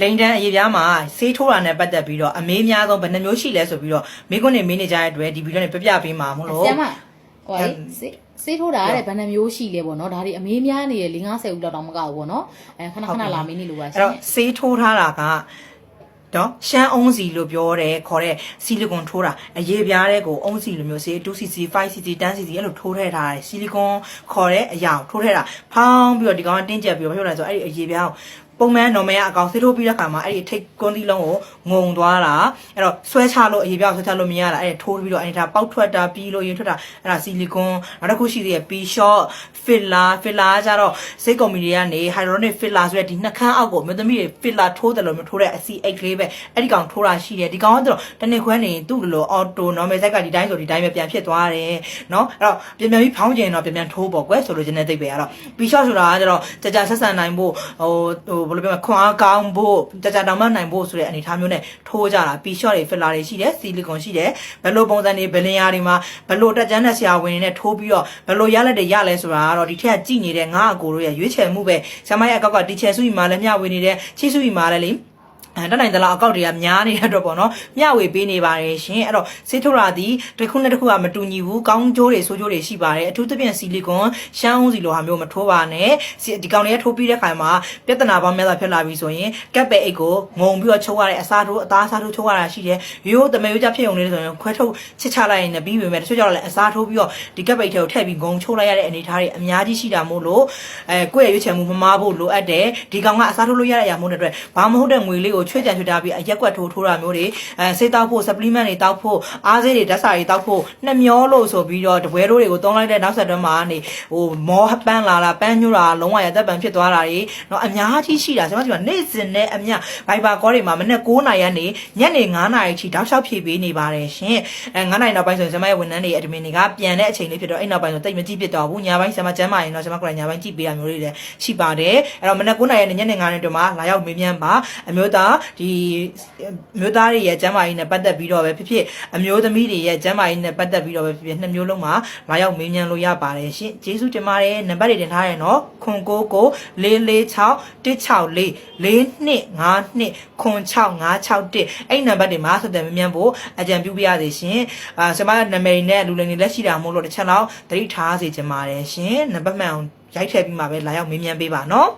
လိန်တန်းအရေးပြားမှာဆေးထိုးတာနဲ့ပတ်သက်ပြီးတော့အမေးများဆုံးဘယ်နှမျိုးရှိလဲဆိုပြီးတော့မိခွန်းနေမင်းနေကြတဲ့အတွက်ဒီဗီဒီယိုနဲ့ပြပြပေးမှာမလို့ဆရာမဟိုအမ်စေးစေးထိုးတာတဲ့ဘယ်နှမျိုးရှိလဲပေါ့နော်ဒါဒီအမေးများနေရ၄50ဦးလောက်တော့မကောက်ဘူးပေါ့နော်အဲခဏခဏလာမင်းနေလို့ပါရှအဲ့င်တော့ဆေးထိုးထားတာကတော့ရှမ်းအုံးစီလို့ပြောတယ်ခေါ်တဲ့ဆီလီကွန်ထိုးတာအရေးပြားတဲ့ကိုအုံးစီလိုမျိုးဆေး 2cc 5cc 10cc အဲ့လိုထိုးထည့်ထားတယ်ဆီလီကွန်ခေါ်တဲ့အရာကိုထိုးထည့်တာဖောင်းပြီးတော့ဒီကောင်ကတင်းကျပ်ပြီးတော့ပြောတယ်ဆိုတော့အဲ့ဒီအရေးပြားကို ပုံမှန် normal အကောင်ဆေးထိုးပြီးတဲ့ခါမှာအဲ့ဒီထိတ်ကွန်းသီးလုံးကိုငုံသွားတာအဲ့တော့ဆွဲချလို့အရေးပြားကိုဆွဲချလို့မရတာအဲ့ဒါထိုးပြီးတော့အဲ့ဒါပေါက်ထွက်တာပြီးလို့ရင်ထွက်တာအဲ့ဒါဆီလီကွန်နောက်တစ်ခုရှိသေးတယ် P shot filler filler ကကြတော့စိတ်ကုမ္ပဏီတွေကနေ hyaluronic filler ဆိုတဲ့ဒီနှာခမ်းအောက်ကိုမြို့သမီးတွေ filler ထိုးတယ်လို့မျိုးထိုးတဲ့အစီအိတ်ကလေးပဲအဲ့ဒီကောင်ထိုးတာရှိတယ်ဒီကောင်ကတော့တနေ့ခွဲနေသူ့လို auto normal ဇက်ကဒီတိုင်းဆိုဒီတိုင်းပဲပြန်ဖြစ်သွားတယ်เนาะအဲ့တော့ပြန်ပြန်ပြီးဖောင်းကျင်တော့ပြန်ပြန်ထိုးပေါ့ကွယ်ဆိုလိုချင်တဲ့တိတ်ပဲအဲ့တော့ P shot ဆိုတာကကြတော့ကြာကြာဆက်ဆံနိုင်ဖို့ဟိုဟို ိုဘယ်လိုပြောမလဲခွန်အားကောင်းဖို့ကြာကြာတောင်မနိုင်ဖို့ဆိုတဲ့အနေအထားမျိုးနဲ့ထိုးကြတာ P shot တွေ filler တွေရှိတယ် silicone ရှိတယ်ဘယ်လိုပုံစံတွေဘယ်လင်ယာတွေမှာဘယ်လိုတက်ကြမ်းတဲ့ဆရာဝန်တွေနဲ့ထိုးပြီးတော့ဘယ်လိုရလက်တွေရလဲဆိုတာကတော့ဒီထက်ကကြည်နေတဲ့ငါအကိုတို့ရဲ့ရွေးချယ်မှုပဲဆမရဲ့အကောက်ကတီချယ်စုကြီးမှာလည်းမျှဝေနေတဲ့ချီစုကြီးမှာလည်းလေအဲ တက်နိုင်သလားအကောက်တွေကများနေတဲ့အတွက်ပေါ့နော်မျှဝေပေးနေပါတယ်ရှင်အဲ့တော့ဆေးထုတ်တာဒီတစ်ခုနဲ့တစ်ခုကမတူညီဘူးကောင်းကျိုးတွေဆိုးကျိုးတွေရှိပါတယ်အထူးသဖြင့်ဆီလီကွန်ရှမ်းအောင်စီလိုဟာမျိုးမထိုးပါနဲ့စီဒီကောင်တွေကထိုးပြီးတဲ့ခါမှာပြဿနာပေါင်းများစွာဖြစ်လာပြီဆိုရင်ကပ်ပဲအိတ်ကိုငုံပြီးတော့ချုပ်ရတဲ့အစားထိုးအသားအစားထိုးချုပ်ရတာရှိတယ်ရိုးရိုးတမဲရိုးကြဖြစ်ုံလေးဆိုရင်ခွဲထုတ်ချစ်ချလိုက်ရင်လည်းပြီးပြီမဲ့တချို့ကျတော့လည်းအစားထိုးပြီးတော့ဒီကပ်ပဲအိတ်ထဲကိုထည့်ပြီးငုံချုပ်လိုက်ရတဲ့အနေအထားတွေအများကြီးရှိတာမို့လို့အဲကိုယ့်ရဲ့ရွေးချယ်မှုမမားဖို့လိုအပ်တယ်ဒီကောင်ကအစားထိုးလို့ရတဲ့အရာမို့တဲ့အတွက်ဘာမဟုတ်တဲ့ငွေလေးကိချွေ့ကြံချွေတာပြီးအရက်ကွက်ထိုးထိုးတာမျိုးတွေအဲစိတ်တောက်ဖို့ supplement တွေတောက်ဖို့အားစေးတွေဓာတ်စာတွေတောက်ဖို့နှမျောလို့ဆိုပြီးတော့တပွဲတို့တွေကိုတုံးလိုက်တဲ့နောက်ဆက်တွဲမှာနေဟိုမောပန်းလာတာပန်းညွှတာလုံးဝရသက်ပံဖြစ်သွားတာတွေเนาะအများကြီးရှိတာကျွန်တော်ဒီမှာနေ့စဉ်နဲ့အမျှ Viber call တွေမှာမနေ့9နာရီကနေညနေ9နာရီထိတောက်လျှောက်ဖြည့်ပေးနေပါတယ်ရှင်အဲ9နာရီနောက်ပိုင်းဆိုရင်ကျွန်မရဲ့ဝန်ထမ်းတွေ admin တွေကပြန်တဲ့အချိန်လေးဖြစ်တော့အဲ့နောက်ပိုင်းဆိုတိတ်မကြည့်ဖြစ်တော့ဘူးညပိုင်းကျွန်မကျမ်းမာရင်တော့ကျွန်မကိုယ်တိုင်ညပိုင်းကြည့်ပေးရမျိုးတွေလည်းရှိပါတယ်အဲ့တော့မနေ့9နာရီနဲ့ညနေ9နာရီတို့မှာလာရောက်မေးမြန်းပါအမျိုးသား ဒီအမျိုးသားတွေရဲ့ကျမ်းမာရေးနဲ့ပတ်သက်ပြီးတော့ပဲဖြစ်ဖြစ်အမျိုးသမီးတွေရဲ့ကျမ်းမာရေးနဲ့ပတ်သက်ပြီးတော့ပဲဖြစ်ဖြစ်နှစ်မျိုးလုံးမှာလာရောက်မေးမြန်းလို့ရပါတယ်ရှင်ကျေးဇူးတင်ပါတယ်နံပါတ်တွေတင်ထားရနော်ခွန်ကိုကို446 164 4252ခွန်6561အဲ့ဒီနံပါတ်တွေမှာဆက်သွယ်မေးမြန်းဖို့အကြံပြုပြရစေရှင်အာဆမနာမည်နဲ့လူလိမ်တွေလက်ရှိတာမို့လို့တစ်ချက်တော့သတိထားစေချင်ပါတယ်ရှင်နံပါတ်မှန်အောင်ရိုက်ထည့်ပြီးမှပဲလာရောက်မေးမြန်းပေးပါနော်